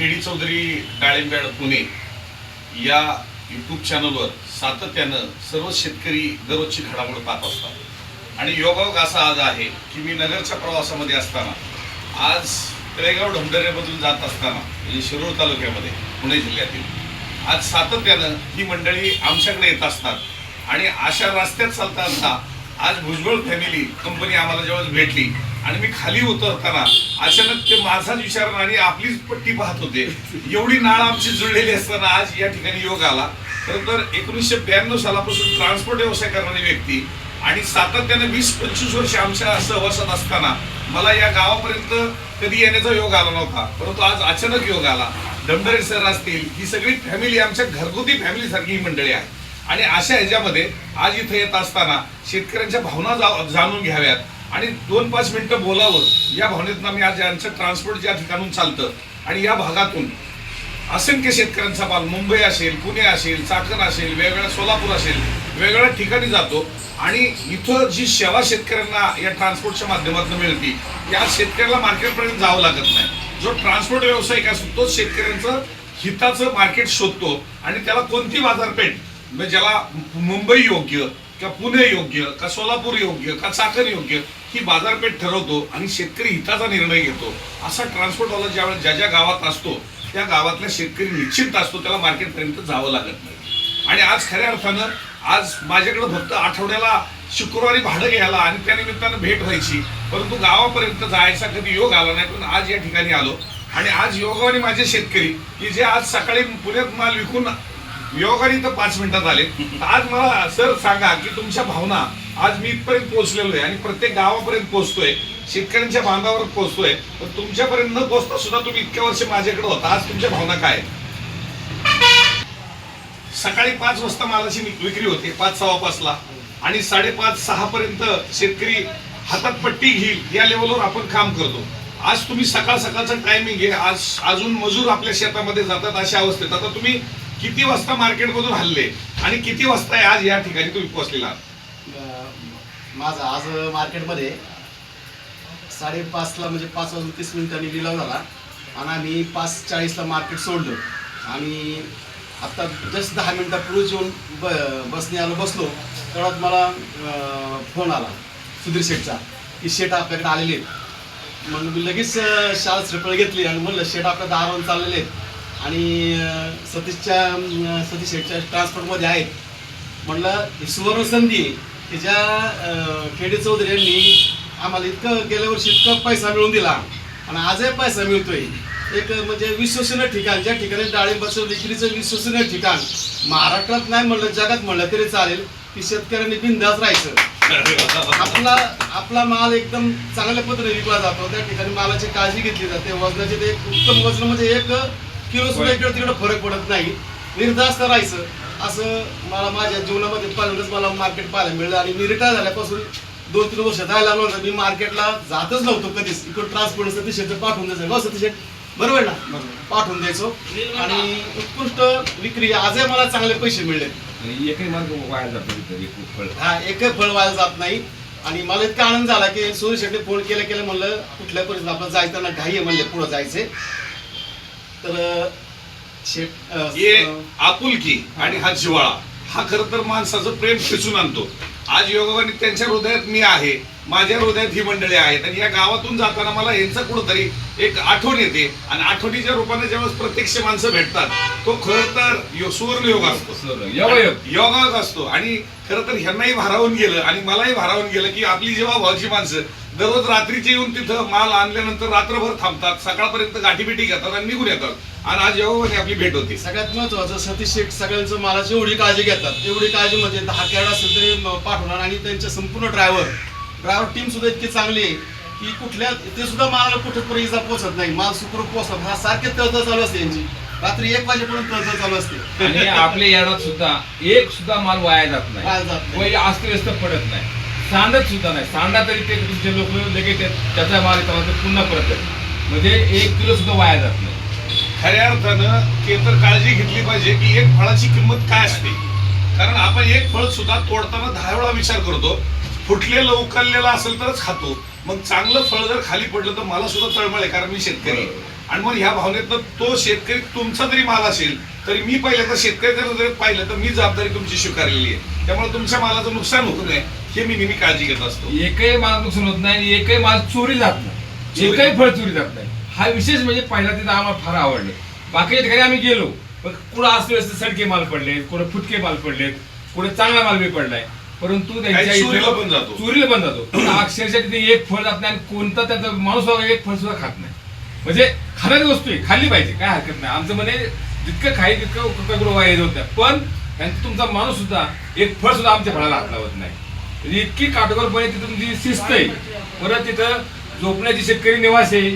KD Chaudhari डाळिंबेड Pune या YouTube चॅनलवर सातत्यानं सर्व शेतकरी दररोजची घडामोड पाहत असतात. आणि योगायोग असा आज आहे की मी नगरच्या प्रवासामध्ये असताना आज तळेगाव ढमढरेमधून जात असताना म्हणजे शिरूर तालुक्यामध्ये पुणे जिल्ह्यातील आज सातत्यानं ही मंडळी आमच्याकडे येत असतात. आणि अशा रस्त्यात चालता असता आज भुजबळ फॅमिली कंपनी आम्हाला जेव्हा भेटली आणि मी खाली उतरताना अचानक ते माझाच विचार आणि आपलीच पट्टी पाहत होते. एवढी नाळ आमची जुळलेली असताना आज या ठिकाणी योग आला. खरं तर एकोणीसशे ब्याण्णव सालापासून ट्रान्सपोर्ट व्यवसाय करणारी व्यक्ती आणि सातत्याने वीस पंचवीस वर्ष आमच्या सहवासात असताना मला या गावापर्यंत कधी येण्याचा योग आला नव्हता. परंतु आज अचानक योग आला. डंडरे सर असतील ही सगळी फॅमिली आमच्या घरगुती फॅमिली सारखी ही मंडळी आहे. आणि अशा ह्याच्यामध्ये आज इथे येत असताना शेतकऱ्यांच्या भावना जा- जाणून घ्याव्यात. आणि दोन पाच मिनिटं बोलावं. या भावनेतनं आम्ही आज यांचं ट्रान्सपोर्ट ज्या ठिकाणून चालतं आणि या भागातून असंख्य शेतकऱ्यांचा माल मुंबई असेल पुणे असेल चाकण असेल वेगवेगळ्या सोलापूर असेल वेगवेगळ्या ठिकाणी जातो आणि इथं जी सेवा शेतकऱ्यांना या ट्रान्सपोर्टच्या माध्यमातून मिळते या शेतकऱ्याला मार्केटपर्यंत जावं लागत नाही. जो ट्रान्सपोर्ट व्यावसायिक असतो तोच शेतकऱ्यांचं हिताचं मार्केट शोधतो आणि त्याला कोणती बाजारपेठ? म्हणजे ज्याला मुंबई योग्य का पुणे योग्य का सोलापूर योग्य का चाकण योग्य ही बाजारपेठ ठरवतो आणि शेतकरी हिताचा निर्णय घेतो. असा ट्रान्सपोर्टवाला ज्यावेळेस ज्या ज्या गावात असतो त्या गावातला शेतकरी निश्चिंत असतो त्याला मार्केटपर्यंत जावं लागत नाही. आणि आज खऱ्या अर्थानं आज माझ्याकडे फक्त आठवड्याला शुक्रवारी भाडं घ्यायला आणि त्या निमित्तानं भेट व्हायची परंतु गावापर्यंत जायचा कधी योग आला नाही पण आज या ठिकाणी आलो. आणि आज योगाने माझे शेतकरी की जे आज सकाळी पुण्यात माल विकून योगाने तर पाच मिनिटात आले. आज मला सर सांगा की तुमच्या भावना आज मी इथपर्यंत पोहोचलेलो आहे आणि प्रत्येक गावापर्यंत पोहोचतोय शेतकऱ्यांच्या बांधावर पोहोचतोय पण तुमच्यापर्यंत न पोहोचता सुद्धा तुम्ही इतक्या वर्ष माझ्याकडे होता. आज तुमच्या भावना काय सकाळी पाच वाजता मालाची विक्री होते पाच सव्वा पाचला. आणि साडेपाच सहा पर्यंत शेतकरी हातात पट्टी घेईल या लेवलवर आपण काम करतो. आज तुम्ही सकाळ सकाळचा टायमिंग आहे. आज अजून मजूर आपल्या शेतामध्ये जातात अशा अवस्थेत. आता तुम्ही किती वाजता मार्केटमधून हल्ले आणि किती वाजता आहे आज या ठिकाणी तुम्ही पोहोचलेला आहात? माझा आज मार्केटमध्ये साडेपाचला म्हणजे पाच वाजून तीस मिनिटांनी लिलाव झाला आणि आम्ही पाच चाळीसला मार्केट सोडलं. आणि आत्ता जस्ट दहा मिनिटापूर्वी येऊन ब बसने आलो बसलो. तेवढ्यात मला फोन आला सुधीर शेठचा की शेठ आपल्याकडे आलेले आहेत. म्हणून मी लगेच शाळा श्रीफळ घेतली आणि म्हणलं शेठ आपल्या दारावर चाललेले आहेत. आणि सतीशच्या सतीश शेठच्या ट्रान्सपोर्टमध्ये आहेत. म्हणलं ही सुवर्ण संधी की ज्या खेडे चौधरी यांनी आम्हाला इतकं गेल्या वर्षी इतका पैसा मिळवून दिला. आणि आजही पैसा मिळतोय. एक म्हणजे विश्वसनीय ठिकाण ज्या ठिकाणी डाळिंबाचं विक्रीचं विश्वसनीय ठिकाण. महाराष्ट्रात नाही म्हणलं जगात म्हणलं तरी चालेल की शेतकऱ्यांनी बिंदास राहायचं. आपला आपला माल एकदम चांगल्या पद्धतीने विकला जातो. त्या ठिकाणी मालाची काळजी घेतली जाते. वजनाचे ते एक उत्तम वजन म्हणजे एक किलो सुद्धा इकडे तिकडे फरक पडत नाही. निर्धास्त राहायचं. असं मला माझ्या जीवनामध्ये पहिल्यांदाच मला मार्केट पाहायला मिळलं आणि मी रिटायर झाल्यापासून दोन तीन वर्ष जायला नव्हतं मी मार्केटला जातच नव्हतो कधीच. इकडं ट्रान्सपोर्ट सतीश शेट पाठवून द्यायचं. हो सतीश शेट बरोबर ना? पाठवून द्यायचो. आणि उत्कृष्ट विक्री. आजही मला चांगले पैसे मिळले. एकही मार्ग वाया जातो तिथं एक फळ. हा एकही फळ वाया जात नाही. आणि मला इतका आनंद झाला की सूर्य शेट्टी फोन केलं केलं म्हणलं कुठल्या परिस्थितीत आपलं जायचं? ना घाई आहे म्हणले पुढं जायचे. तर हे आपुलकी आणि हा जिव्हाळा हा खर तर माणसाचं प्रेम खेचून आणतो. आज योगाने त्यांच्या हृदयात मी आहे माझ्या हृदयात ही मंडळी आहेत आणि या गावातून जाताना मला यांचं कुठंतरी एक आठवण येते आणि आठवणीच्या रूपाने जेव्हा प्रत्यक्ष माणसं भेटतात तो खर तर यो- सुवर्ण योग असतो. योगायोग. योगाच असतो. आणि खरं तर ह्यांनाही भारावून गेलं आणि मलाही भारावून गेलं की आपली जेव्हा भावची माणसं दररोज रात्रीचे येऊन तिथं माल आणल्यानंतर रात्रभर थांबतात सकाळपर्यंत गाठीबिटी घेतात आणि निघून येतात. आणि आज योगाने आपली भेट होती. सगळ्यात महत्वाचं सतीश शेठ सगळ्यांचं मालाची एवढी काळजी घेतात. एवढी काळजी म्हणजे दहा कॅड असेल तरी पाठवणार आणि त्यांचे संपूर्ण ड्रायव्हर ड्रायव्हर टीम सुद्धा इतकी चांगली आहे की कुठल्या ते सुद्धा मालाला कुठेपर्यंत इजा पोहोचत नाही. माल सुखरूप पोहोचत हा सारखे तळतळ चालू असते यांची. रात्री एक वाजेपर्यंत तळतळ चालू असते. आणि आपल्या यार्डात सुद्धा एक सुद्धा माल वाया जात वाया जात नाही. नाही. पडत नाही. सांडत सुद्धा नाही. सांडा तरी ते तुमचे लोक लगेच त्याचा माल येताना ते पुन्हा परत येतात. म्हणजे एक किलो सुद्धा वाया जात नाही. खऱ्या अर्थानं ते तर काळजी घेतली पाहिजे की एक फळाची किंमत काय असते. कारण आपण एक फळ सुद्धा तोडताना दहा वेळा विचार करतो. फुटलेलं उकललेलं असेल तरच खातो. मग चांगलं फळ जर खाली पडलं तर मला सुद्धा तळमळ आहे कारण मी शेतकरी. आणि मग ह्या भावनेतनं तो शेतकरी तुमचा जरी माल असेल तरी मी पहिल्यांदा शेतकरी जर पाहिलं तर मी जबाबदारी तुमची स्वीकारलेली आहे. त्यामुळे तुमच्या मालाचं नुकसान होऊ नये. हे मी नेहमी काळजी घेत असतो. एकही माल नुकसान होत नाही आणि एकही माल चोरी जात नाही. चोरी. एकही फळ चोरी जात नाही. हा विशेष म्हणजे पहिला तिथं आम्हाला फार आवडलं. बाकीच्या ठिकाणी आम्ही गेलो. पण कुठं असले असते सडके माल पडले कुठं फुटके माल पडलेत कुठे चांगला माल बी पडलाय. परंतु त्यांच्या काही इथं- चोरीला पण जातो. चोरीला पण जातो. पण अक्षरशः तिथे एक फळ जात नाही आणि कोणता त्याचा माणूस एक फळ सुद्धा खात नाही. म्हणजे खाणारी वस्तू आहे खाल्ली पाहिजे काय हरकत नाही. आमचं म्हणे जितकं खाई तितकं कोकाग्रो वाया होत नाही पण त्यांचा तुमचा माणूस सुद्धा एक फळ सुद्धा आमच्या फळाला हात लावत नाही. म्हणजे इतकी काटेकोरपणे तिथं तुमची शिस्त आहे परत तिथं झोपण्याची शेतकरी निवास आहे.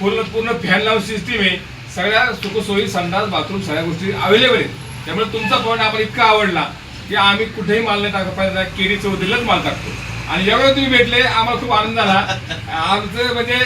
पूर्ण पूर्ण फॅन लावून सिस्टीम आहे सगळ्या सुखसोयी संडास बाथरूम सगळ्या गोष्टी अवेलेबल आहेत. त्यामुळे तुमचा पॉईंट आम्हाला इतका आवडला की आम्ही कुठेही माल नाही टाकत. पाहिजे केळी चौधरीलाच माल टाकतो. आणि ज्यावेळेला तुम्ही भेटले आम्हाला खूप आनंद झाला. आमचं म्हणजे